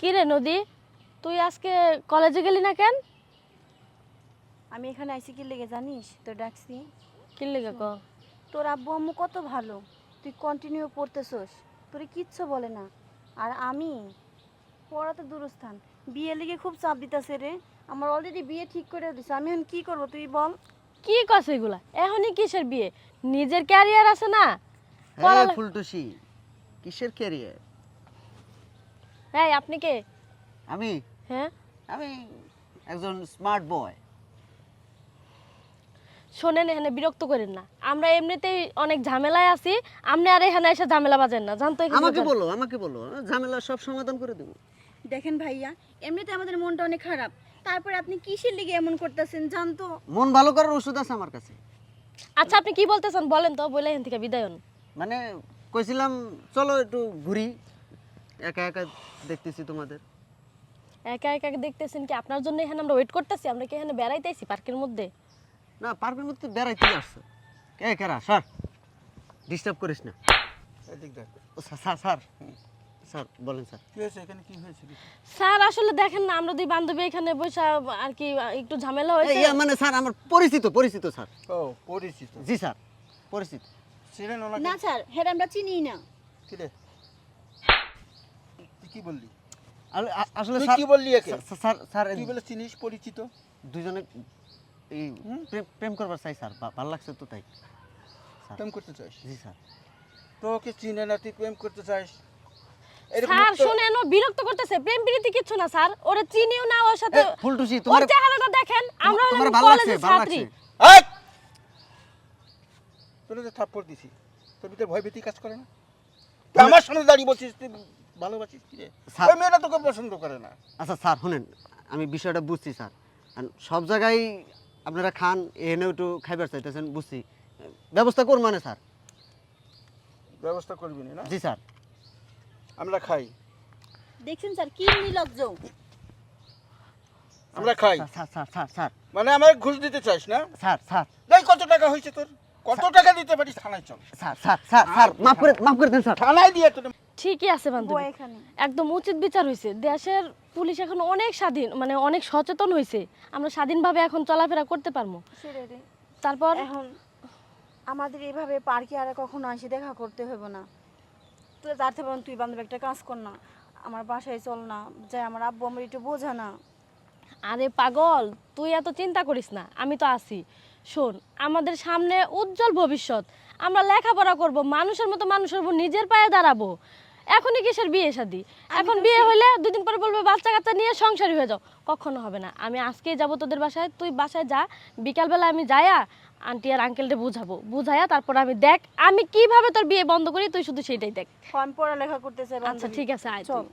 কি রে নদী? তুই আজকে কলেজে গেলি না কেন? আমি এখানে আইসি কি লেগে জানিস তো ডাকছি। কি লেগে ক? তোর আব্বু আম্মু কত ভালো তুই কন্টিনিউ পড়তেছস তোর কিচ্ছু বলে না। আর আমি পড়াতে দূরস্থান বিয়ে লেগে খুব চাপ দিতেছে রে। আমার অলরেডি বিয়ে ঠিক করে দিছে আমি এখন কি করব তুই বল? কি কস এগুলা? এখনই কিসের বিয়ে? নিজের ক্যারিয়ার আছে না? হ্যাঁ ফুলটুসি কিসের ক্যারিয়ার এই আপনি কে? আমি? হ্যাঁ? আমি একজন স্মার্ট বয় শোনেন এখানে বিরক্ত করেন না। আমরা এমনিতেই অনেক ঝামেলায় আছি আপনি আর এখানে এসে ঝামেলা বাজেন না। জানতো আমাকে বলো আমাকে বলো ঝামেলা সব সমাধান করে দেবো। দেখেন ভাইয়া এমনিতে আমাদের মনটা অনেক খারাপ। তারপরে আপনি কিসের লিগে এমন করতেছেন জানতো? মন ভালো করার ওষুধ আছে আমার কাছে। আচ্ছা আপনি কি বলতেছেন? বলেন তো বলে এখান থেকে বিদায় মানে কইছিলাম চলো একটু ঘুরি। একা একা দেখতেছি তোমাদের। একা একা দেখতেছেন কি? আপনার জন্য এখানে আমরা ওয়েট করতেছি আমরা কি এখানে বেড়াইতেছি পার্কের মধ্যে? না পার্কের মধ্যে বেড়াইতে আসছো। কে কেরা স্যার। ডিস্টার্ব করিস না। এদিক দেখ। ও, স্যার, স্যার স্যার। বলেন স্যার। কি হয়েছে? এখানে কি হয়েছে স্যার আসলে দেখেন না আমরা দুই বান্ধবী এখানে বসে আর কি একটু ঝামেলা এই, হয়েছে। ইয়া, মানে স্যার আমার পরিচিত পরিচিত স্যার। ও পরিচিত। জি স্যার পরিচিত। ছিলেন ওনাকে? না স্যার হ্যাঁ আমরা চিনি না। কি কি বললি? আসলে কি বললি একে? স্যার- স্যার স্যার তুই বলে চিনিস পরিচিত? দুজনে এই প্রেম- করবার চাই স্যার ভালো লাগছে তো তাই। প্রেম করতে চাস? জি স্যার। তোকে চিনে না তুই প্রেম করতে চাস। স্যার শুনেন ও বিরক্ত করতেছে প্রেম প্রীতি কিছু না স্যার। ওরা চিনিও না ওর সাথে। ফুলটুসি ওর তোমার চেহারাটা দেখেন আমরা তোমার হলাম ভালো লাগছে কলেজের ভালো ছাত্রী। লাগছে। এই! তোরা থাপ্পড় দিছি। তোর ভিতরে ভয় ভীতি কাজ করে না? আমার সামনে দাঁড়িয়ে বলছিস তুই ভালোবাসিস কি রে? স্যার- ওই মেয়েটা তোকে পছন্দ করে না। আচ্ছা স্যার শুনেন আমি বিষয়টা বুঝছি স্যার। সব জায়গায় আপনারা খান এনেও একটু খাইবার চাইতেছেন বুঝছি। ব্যবস্থা করুন মানে স্যার। ব্যবস্থা করবি না জি স্যার। আমরা খাই। দেখছেন স্যার কি নির্লজ্জ। আমরা খাই। স্যার স্যার স্যার স্যার মানে আমার ঘুষ দিতে চাস না? Sir sir. দেখ কত টাকা হয়েছে তোর। কত টাকা দিতে পারিস থানায় চল। স্যার স্যার স্যার স্যার মাফ করে মাফ করে দেন স্যার। থানায় দিয়ে তোর ঠিকই আছে বান্ধবী। একদম উচিত বিচার হয়েছে দেশের পুলিশ এখন অনেক স্বাধীন মানে অনেক সচেতন হয়েছে আমরা স্বাধীনভাবে এখন চলাফেরা করতে পারব। তারপর? এখন আমাদের এইভাবে পার্কে আর কখনো আসি দেখা করতে হবে না। তুই তার থেকে তুই বান্ধব একটা কাজ কর না। আমার বাসায় চল না যাই আমার আব্বু আমার একটু বোঝা না। আরে পাগল তুই এত চিন্তা করিস না আমি তো আছি। শোন আমাদের সামনে উজ্জ্বল ভবিষ্যৎ। আমরা লেখাপড়া করব মানুষের মতো মানুষের উপর নিজের পায়ে দাঁড়াবো। এখনই কিসের বিয়ে শাদি? এখন বিয়ে হলে দুদিন পরে বলবে বাচ্চা কাচ্চা নিয়ে সংসার হয়ে যাও। কখনো হবে না। আমি আজকেই যাব তোদের বাসায় তুই বাসায় যা। বিকালবেলা আমি যাইয়া আন্টি আর আঙ্কেলটা বুঝাবো। বুঝাইয়া তারপর আমি দেখ আমি কীভাবে তোর বিয়ে বন্ধ করি তুই শুধু সেটাই দেখ। ফর্ম পড়ালেখা লেখা করতেছে আচ্ছা ঠিক আছে আয় চল।